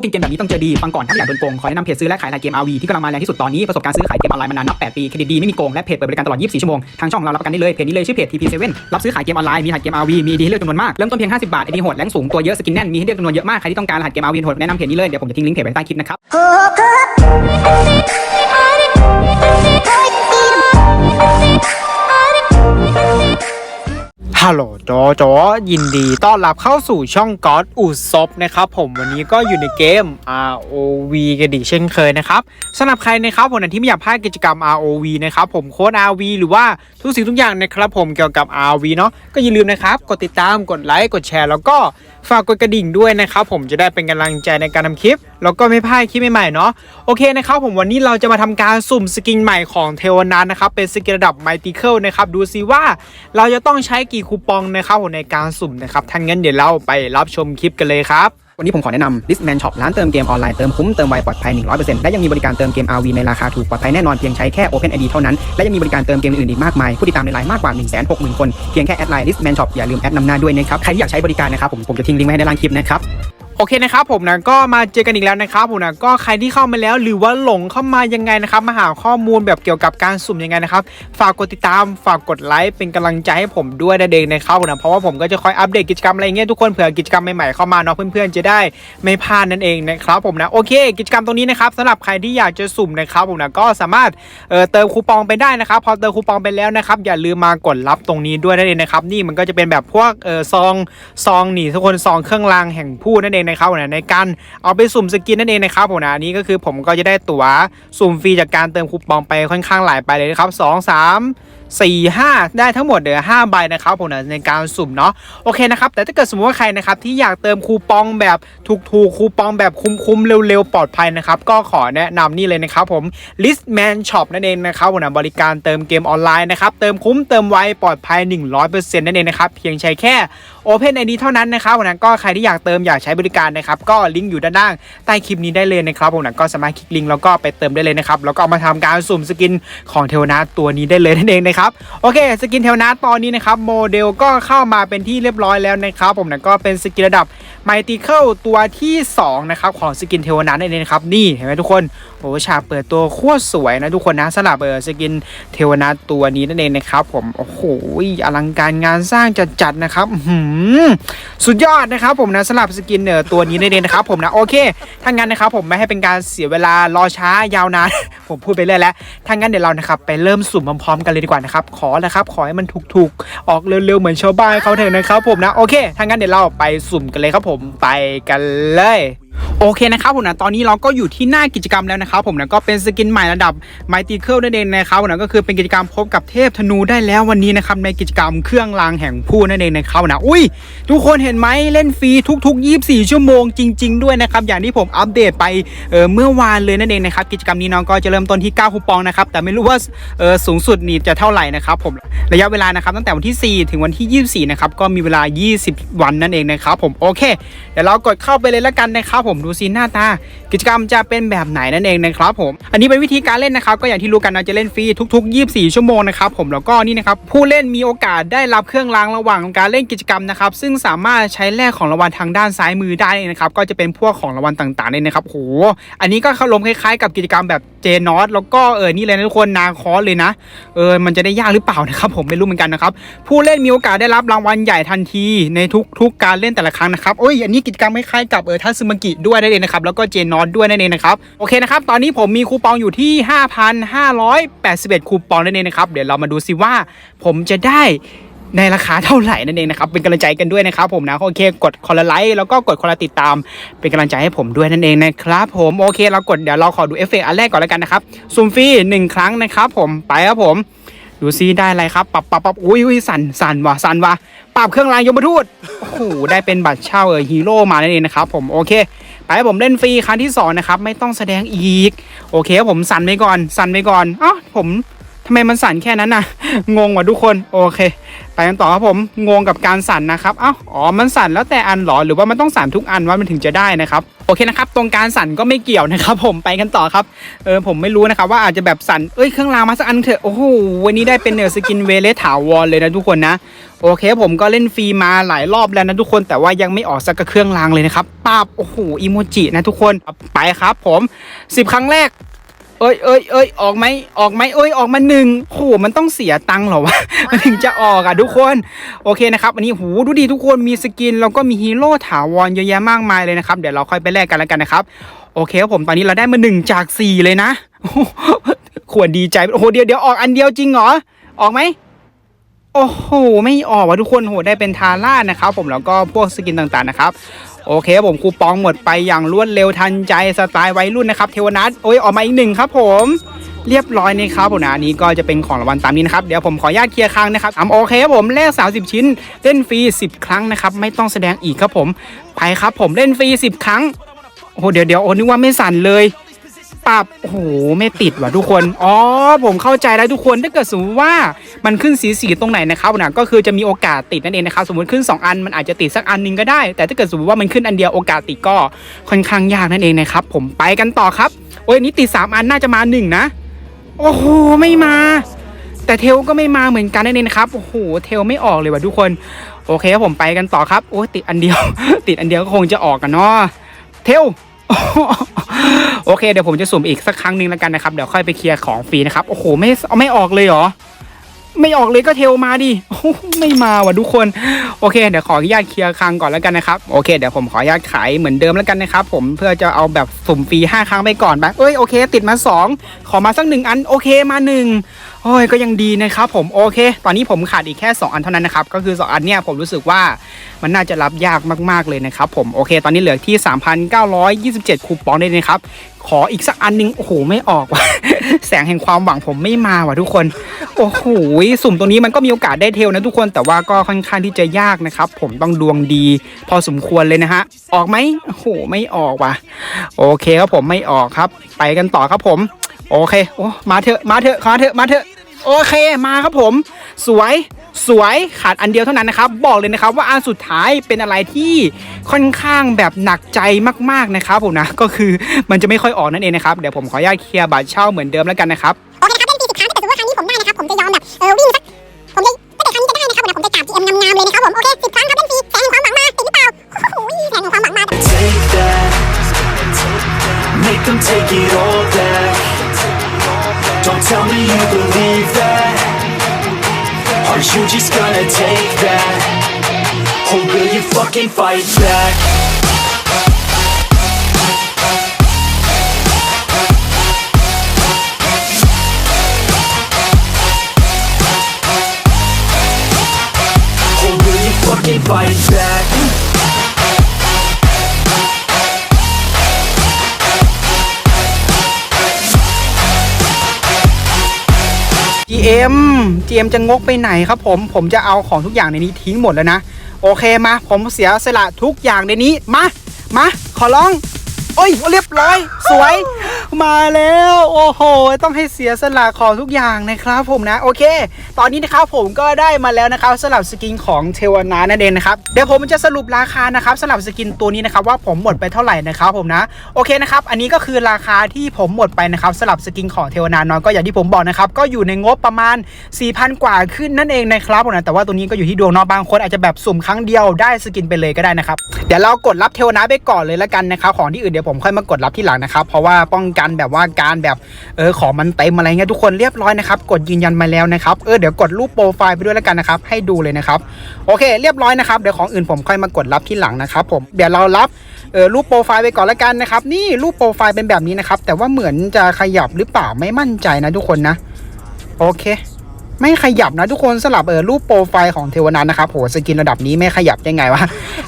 กกินเกมแบบนี้ต้องเจอดีฟังก่อนถ้าไม่อยากโดนโกงขอแนะนำเพจซื้อและขายรายเกม RV ที่กำลังมาแรงที่สุดตอนนี้ประสบการณ์ซื้อขายเกมออนไลน์มานานนับ 8 ปีเครดิตดีไม่มีโกงและเพจเปิดบริการตลอด 24 ชั่วโมงทางช่องเรารับประกันได้เลยเพจนี้เลยชื่อเพจ TP7 รับซื้อขายเกมออนไลน์มีหัสเกม RV มีดีให้เลือกจำนวนมากเริ่มต้นเพียง 50 บาทไอดีโหดแรงสูงตัวเยอะสกินแน่นมีให้เลือกจำนวนเยอะมากใครที่ต้องการรหัสเกม RV โหดแนะนำเพจนี้เลยเดี๋ยวผมจะทิ้งลิงก์เพจไว้ใต้คลิปนะครับ ฮัลโหลจอจอยินดีต้อนรับเข้าสู่ช่องก๊อตอูซบนะครับผมวันนี้ก็อยู่ในเกม ROV กันดีเช่นเคยนะครับสำหรับใครนะครับผมที่ไม่อยากพลาดกิจกรรม ROV นะครับผมโค้ด RV หรือว่าทุกสิ่งทุกอย่างนะครับผมเกี่ยวกับ ROV เนาะก็อย่าลืมนะครับ กดติดตามกดไลค์กดแชร์แล้วก็ฝากกดกระดิ่งด้วยนะครับผมจะได้เป็นกำลังใจในการทำคลิป แล้วก็ไม่พลาดคลิปใหม่ๆเนาะโอเคนะครับผมวันนี้เราจะมาทำการสุ่มสกินใหม่ของเทวนานนะครับเป็นสกินระดับไมติเคิลนะครับดูซิว่าเราจะต้องใช้กี่คูปองนะครับผมในการสุ่มนะครับทั้างนั้นเดี๋ยวเราไปรับชมคลิปกันเลยครับ วันนี้ผมขอแนะนำ Listman Shop ร้านเติมเกมออนไลน์เติมคุ้มเติมไวปลอดภัย 100%และยังมีบริการเติมเกม RV ในราคาถูกปลอดภัยแน่นอนเพียงใช้แค่ Open ID เท่านั้น และยังมีบริการเติมเกมอื่นอีกมากมาย ผู้ติดตามในไลน์มากกว่า 160,000 คน เพียงแค่แอดไลน์ Listman Shop อย่าลืมแอดนำหน้าด้วยนะครับ ใครที่อยากใช้บริการนะครับผมผมจะทิ้งลิงก์ไว้ให้ในล่างคลิปนะครับ โอเคนะครับผมนะก็มาเจอกันอีกแล้วนะครับผมนะก็ใครที่เข้ามาแล้วหรือว่าหลงเข้ามายังไงนะครับมาหาข้อมูลแบบเกี่ยวกับการสุ่มยังไงนะครับฝากกดติดตามฝากกดไลค์เป็นกำลังใจให้ผมด้วยนะเด็กนะครับผมนะเพราะว่าผมก็จะคอยอัปเดตกิจกรรมอะไรเงี้ยทุกคนเผื่อกิจกรรมใหม่ๆเข้ามาเนาะเพื่อนๆจะได้ไม่พลาดนั่นเองนะครับผมนะโอเค กิจกรรมตรงนี้นะครับสำหรับใครที่อยากจะสุ่มนะครับผมนะก็สามารถเอ่อเติมคูปองไปได้นะครับพอเติมคูปองไปแล้วนะครับอย่าลืมมากดรับตรงนี้ด้วยนั่นเองนะครับนี่มันก็จะเป็นแบบพวกเอ่อซองซองนี่ทุกคนซองเครื่องรางแห่งผู้นั่นเองนะครับผมนะในการเอาไปสุ่มสกินนั่นเองนะครับผมนะอันนี้ก็คือผมก็จะได้ตั๋วสุ่มฟรีจากการเติมคูปองไปค่อนข้างหลายไปเลยนะครับสอ สี่ห้าได้ทั้งหมดเดี๋ยวห้าใบนะครับผมนะในการสุ่มเนาะโอเคนะครับแต่ถ้าเกิดสมมติว่าใครนะครับที่อยากเติมคูปองแบบถูกๆคูปองแบบคุ้มๆเร็วๆปลอดภัยนะครับก็ขอแนะนำนี่เลยนะครับผม Listman Shop นั่นเองนะครับผมนะบริการเติมเกมออนไลน์นะครับเติมคุ้มเติมไวปลอดภัย 100%นั่นเองนะครับเพียงใช้แค่ Open ID เท่านั้นนะครับผมนะก็ใครที่อยากเติมอยากใช้บริการนะครับก็ลิงก์อยู่ด้านล่างใต้คลิปนี้ได้เลยนะครับผมนะก็สามารถคลิกลิงก์แล้วก็ไปเติมได้เลยนะครับแล้วก็เอามาทำการสุ่มสกินของเทวนาตัวนี้ได้เลยนั่นเองนะครับโอเคสกินเทวนาตอนนี้นะครับโมเดลก็เข้ามาเป็นที่เรียบร้อยแล้วนะครับผมนะก็เป็นสกินระดับ m มติเคิลตัวที่ 2 นะครับ ของสกินเทวนานั่นเองนะครับ นี่เห็นไหมทุกคนโอ้ฉากเปิดตัวโคตรสวยนะทุกคนนะสำหรับเออสกินเทวนาตัวนี้นั่นเองนะครับ ผมโอ้โหอลังการงานสร้างจัดๆนะครับหือสุดยอดนะครับ ผมนะสำหรับสกินเนอร์ตัวนี้นั่นเองนะครับ ผมนะโอเคถ้างั้นนะครับผมไม่ให้เป็นการเสียเวลารอช้ายาวนานผมพูดไปเรื่อยแล้วถ้างั้นเดี๋ยวเรานะครับไปเริ่มสุ่มพร้อมๆกันเลยดีกว่านะครับ ขอแหละครับ ขอให้มันถูกๆ ออกเร็วๆ เหมือนชาวบ้านเขาเถอะนะครับผมนะ โอเคถ้างั้นเดี๋ยวเราไปสุ่มกันเลยครับผม ไปกันเลย โอเคนะครับผมนะตอนนี้เราก็อยู่ที่หน้ากิจกรรมแล้วนะครับผมนะก็เป็นสกินใหม่ระดับ m มติเคิลนั่นเองนะครับผมนะก็คือเป็นกิจกรรมพบกับเทพธนูได้แล้ววันนี้นะครับในกิจกรรมเครื่องรางแห่งผู้นั่นเองนะครับนะอุ้ยทุกคนเห็นไหมเล่นฟรีทุก ๆ 24 ชั่วโมงจริง ๆ ด้วยนะครับอย่างที่ผมอัปเดตไปเออเมื่อวานเลยนั่นเองนะครับกิจกรรมนี้น้องก็จะเริ่มต้นที่ 9 คูปองนะครับแต่ไม่รู้ว่าเออสูงสุดนี่จะเท่าไหร่นะครับผมระยะเวลานะครับตั้งแต่วันที่ 4 ถึงวันที่ 24 นะครับก็มีเวลา 20 วันนั่นเองนะครับผมโอเคเดี๋ยวเรากดเข้าไปเลยแล้วกันนะครับผมดูซิหน้าตา กิจกรรมจะเป็นแบบไหนนั่นเองนะครับผม อันนี้เป็นวิธีการเล่นนะครับ ก็อย่างที่รู้กันเราจะเล่นฟรีทุก ๆ 24 ชั่วโมงนะครับผมแล้วก็นี่นะครับผู้เล่นมีโอกาสได้รับเครื่องรางระหว่างการเล่นกิจกรรมนะครับซึ่งสามารถใช้แลกของรางวัลทางด้านซ้ายมือได้นะครับก็จะเป็นพวกของรางวัลต่างๆเนี่ยนะครับโหอันนี้ก็เข้าลมคล้ายๆ กับกิจกรรมแบบเจนอสแล้วก็เออนี่เลยนะทุกคนนาคอสเลยนะเออมันจะได้ยากหรือเปล่านะครับผมไม่รู้เหมือนกันนะครับผู้เล่นมีโอกาสได้รับรางวัลใหญ่ทันทีในทุกๆการเล่นแต่ละครั้งนะครับโอ้ยอันนี้กิจกรรมคล้ายๆกับเออทัซึมากิด้วยนั่นเองนะครับแล้วก็เจนอสด้วยนั่นเองนะครับโอเคนะครับตอนนี้ผมมีคูปองอยู่ที่ 5,581 คูปองนั่นเองนะครับเดี๋ยวเรามาดูซิว่า ผมจะได้ในราคาเท่าไหร่นั่นเองนะครับเป็นกำลังใจกันด้วยนะครับผมนะโอเคกดคนลไลค์แล้วก็กดคนลติดตาม เป็นกำลังใจให้ผมด้วยนั่นเองนะครับผมโอเคเรากดเดี๋ยวเราขอดูเอฟเฟกต์อันแรกก่อนแล้วกันนะครับซูมฟรีหนึ่งครั้งนะครับผมไปครับผม ดูซิได้อะไรครับปรับปรับปรับอุ้ยอุ้ยสั่นสั่นว่ะสั่นว่ะปรับเครื่องรางยมทูตโอ้โหได้เป็นบัตรเช่าเออฮีโร่มานั่นเองนะครับผมโอเค ไปให้ผมเล่นฟรีครั้งที่สองนะครับไม่ต้องแสดงอีก โอเคผมสั่นไปก่อนสั่นไปก่อนอ๋อผมำไมมันสั่นแค่นั้นนะงงว่ะทุกคนโอเค ไปกันต่อครับผมงงกับการสั่นนะครับเอ้าอ๋อมันสั่นแล้วแต่อันหรอหรือว่ามันต้องสั่นทุกอันว่ามันถึงจะได้นะครับโอเคนะครับตรงการสั่นก็ไม่เกี่ยวนะครับ ผมไปกันต่อครับเออผมไม่รู้นะครับว่าอาจจะแบบสั่นเอ้ยเครื่องรางมาสักอันเถอะโอ้โหวันนี้ได้เป็นเนอร์สกินเวเลสถาวรเลยนะทุกคนนะโอเคผมก็เล่นฟรีมาหลายรอบแล้วนะทุกคนแต่ว่ายังไม่ออกสักเครื่องรางเลยนะครับป้าบโอ้โหอีโมจินะทุกคนไปครับผม 10 ครั้งแรก เอ้ยเอ้ยเอ้ยออกไหมออกไหมเอ้ยออกมาหนึ่งโหมันต้องเสียตังค์เหรอวะมันถึงจะออกอะทุกคนโอเคนะครับอันนี้หูดูดีทุกคนมีสกินแล้วก็มีฮีโร่ถาวรเยอะแยะมากมายเลยนะครับเดี๋ยวเราค่อยไปแลกกันแล้วกันนะครับโอเคครับผมตอนนี้เราได้มาหนึ่งจากสี่เลยนะโอ้โหควรดีใจโอ้โหเดี๋ยวเดี๋ยวออกอันเดียวจริงเหรอออกไหมโอ้โห ไม่ออกว่ะทุกคนโหได้เป็นทาร่านะครับผมแล้วก็พวกสกินต่างๆนะครับ โอเคครับผมคูปองหมดไปอย่างรวดเร็วทันใจสไตล์วัยรุ่นนะครับเทวนัทโอ้ยออกมาอีกหนึ่งครับผมเรียบร้อยนะครับผมนะอันนี้ก็จะเป็นของรางวัลตามนี้นะครับเดี๋ยวผมขออนุญาตเคลียร์ครั้งนะครับอะโอเคครับผมเลข30 ชิ้น เล่นฟรี10 ครั้งนะครับไม่ต้องแสดงอีกครับผมไปครับผมเล่นฟรี10 ครั้งโอ้โหเดี๋ยวเดี๋ยวโอ้นึกว่าไม่สั่นเลยปรับโอ้โหไม่ติดว่ะทุกคนอ๋อผมเข้าใจแล้วทุกคนถ้าเกิดสมมติว่า มันขึ้นสีสีตรงไหนนะครับนะก็คือจะมีโอกาสติดนั่นเองนะครับสมมติขึ้น 2 อันมันอาจจะติดสักอันหนึงก็ได้ แต่ถ้าเกิดสมมติว่ามันขึ้นอันเดียวโอกาสติดก็ค่อนข้างยากนั่นเองนะครับผมไปกันต่อครับโอ้ยนี้ติดสามอันน่าจะมาหนึ่งนะโอ้โหไม่มา แต่เทลก็ไม่มาเหมือนกันนั่นเองนะครับโอ้โหเทลไม่ออกเลยว่ะทุกคนโอเคครับผมไปกันต่อครับโอ้ติดอันเดียว ติดอันเดียวก็คงจะออกกันเนาะเทลโอเคเดี๋ยวผมจะสุ่มอีกสักครั้งหนึ่งแล้วกันนะครับเดี๋ยวค่อยไปเคลียร์ของฟรีนะครับโอ้โหไม่ไม่ออกเลยเหรอ ไม่ออกเลยก็เทลมาดิไม่มาว่ะทุกคน โอเค เดี๋ยวขออนุญาตเคลียร์ครั้งก่อนแล้วกันนะครับ โอเค เดี๋ยวผมขออนุญาตขายเหมือนเดิมแล้วกันนะครับ ผม เพื่อจะเอาแบบสุ่มฟรี5ครั้งไปก่อนไปเอ้ย โอเค ติดมา 2 ขอมาสักหนึ่งอัน โอเค มาหนึ่งโอ้ยก็ยังดีนะครับผมโอเค ตอนนี้ผมขาดอีกแค่ 2 อันเท่านั้นนะครับก็คือ 2 อันเนี้ยผมรู้สึกว่ามันน่าจะรับยากมากๆเลยนะครับผมโอเค ตอนนี้เหลือที่ 3,927 คูปองได้เลยนะครับ ขออีกสักอันหนึงโอ้โหไม่ออกว่ะแสงแห่งความหวังผมไม่มาว่ะทุกคน โอ้โหสุ่มตรงนี้มันก็มีโอกาสได้เทลนะทุกคนแต่ว่าก็ค่อนข้างที่จะยากนะครับ ผมต้องดวงดี พอสมควรเลยนะฮะออกไหมโอ้โหไม่ออกว่ะ โอเคครับผมไม่ออกครับ ไปกันต่อครับผม โอเคโอ้มาเถอะมาเถอะมาเถอะมาเถอะ โอเคมาครับผม สวยสวยขาดอันเดียวเท่านั้นนะครับ บอกเลยนะครับว่าอันสุดท้ายเป็นอะไรที่ค่อนข้างแบบหนักใจมากๆนะครับผมนะก็คือมันจะไม่ค่อยออกนั่นเองนะครับเดี๋ยวผมขออนุญาตเคลียร์บัตรเช่าเหมือนเดิมแล้วกันนะครับ will you fucking fight back? Or will you fucking fight back? GM GM จะงกไปไหนครับผม ผมจะเอาของทุกอย่างในนี้ทิ้งหมดแล้วนะ โอเคมา ผมเสียสละทุกอย่างในนี้ มา มา ขอร้อง โอ้ย เรียบร้อย สวย มาแล้ว โอ้โห ต้องให้เสียสละของทุกอย่างนะครับผมนะ โอเค ตอนนี้นะครับผมก็ได้มาแล้วนะครับสำหรับสกินของเทวนานั่นเองนะครับ เดี๋ยวผมจะสรุปราคานะครับสำหรับสกินตัวนี้นะครับว่าผมหมดไปเท่าไหร่นะครับผมนะ โอเคนะครับ อันนี้ก็คือราคาที่ผมหมดไปนะครับสำหรับสกินของเทวนาน้อยก็อย่างที่ผมบอกนะครับ ก็อยู่ในงบประมาณ 4,000 กว่าขึ้นนั่นเองนะครับผมนะ แต่ว่าตัวนี้ก็อยู่ที่ดวงนาะบางคนอาจจะแบบสุ่มครั้งเดียวได้สกินไปเลยก็ได้นะครับ เดี๋ยวเรากดรับเทวนาไปก่อนเลยแล้วกันนะครับของที่อื่นเดี๋ยวผมค่อยมากดรับที่หลังนะครับเพราะว่าป้องกันแบบว่าการแบบเออของมันเต็มอะไรเงี้ยทุกคนเรียบร้อยนะครับกดยืนยันมาแล้วนะครับเออเดี๋ยวกดรูปโปรไฟล์ไปด้วยแล้วกันนะครับให้ดูเลยนะครับโอเค เรียบร้อยนะครับเดี๋ยวของอื่นผมค่อยมากดรับที่หลังนะครับผมเดี๋ยวเรารับเออรูปโปรไฟล์ไปก่อนแล้วกันนะครับนี่รูปโปรไฟล์เป็นแบบนี้นะครับแต่ว่าเหมือนจะขยับหรือเปล่าไม่มั่นใจนะทุกคนนะโอเค ไม่ขยับนะทุกคนสลับเออรูปโปรไฟล์ของเทวนัทนะครับโหสกินระดับนี้ไม่ขยับได้ไงวะ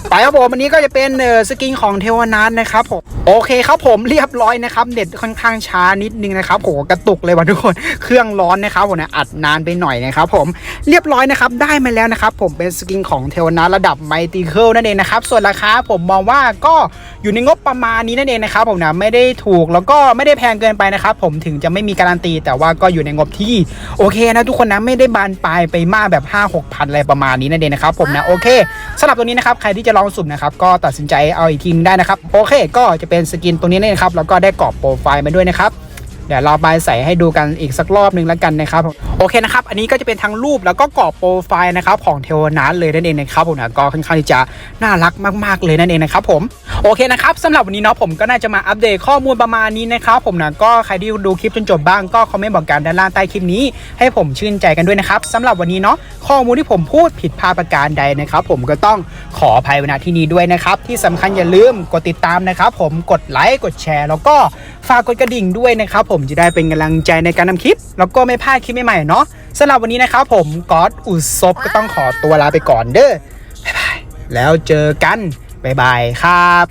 ไปครับผมอันนี้ก็จะเป็นเออสกินของเทวนัทนะครับผมโอเคครับผมเรียบร้อยนะครับเน็ตค่อนข้างช้านิดนึงนะครับโหกระตุกเลยว่ะทุกคนเครื่องร้อนนะครับผมนะอัดนานไปหน่อยนะครับผมเรียบร้อยนะครับได้มาแล้วนะครับผมเป็นสกินของเทวนัทระดับไมติเคิลนั่นเองนะครับส่วนราคาผมมองว่าก็อยู่ในงบประมาณนี้นั่นเองนะครับผมนะไม่ได้ถูกแล้วก็ไม่ได้แพงเกินไปนะครับผมถึงจะไม่มีการันตี แต่ว่าก็อยู่ในงบที่โอเคนะทุกคนนะไม่ได้บานปลายไปมากแบบ5 6พันอะไรประมาณนี้นั่นเองนะครับผมนะโอเคสำหรับตัวนี้นะครับใครที่จะลองสุ่มนะครับก็ตัดสินใจเอาอีกทีนึงได้นะครับโอเค ก็จะเป็นสกินตัวนี้นี่นะครับแล้วก็ได้กรอบโปรไฟล์มาด้วยนะครับเดี๋ยวเราไปใส่ให้ดูกันอีกสักรอบหนึ่งแล้วกันนะครับโอเคนะครับ อันนี้ก็จะเป็นทั้งรูปแล้วก็กรอบโปรไฟล์นะครับของเทวนัทเลยนั่นเองนะครับผมนะก็ค่อนข้างที่จะน่ารักมาก ๆ เลยนั่นเองนะครับผมโอเคนะครับสำหรับวันนี้เนาะผมก็น่าจะมาอัปเดตข้อมูลประมาณนี้นะครับผมนะก็ใครที่ดูคลิปจนจบบ้างก็คอมเมนต์บอกกันด้านล่างใต้คลิปนี้ ให้ผมชื่นใจกันด้วยนะครับสำหรับวันนี้เนาะข้อมูลที่ผมพูดผิดพลาดประการใดนะครับผมก็ต้องขออภัยไว้ณที่นี้ด้วยนะครับที่สำคัญอย่าลืมกดติดตามนะครับผมกดไลค์กดแชร์ แล้วก็ฝากกดกระดิ่งด้วยนะครับผมมจะได้เป็นกำลังใจในการทำคลิป แล้วก็ไม่พลาดคลิปใหม่ๆเนาะสำหรับวันนี้นะครับผมก๊อตอุศบก็ต้องขอตัวลาไปก่อนเด้อบ๊ายบายแล้วเจอกันบ๊ายบายครับ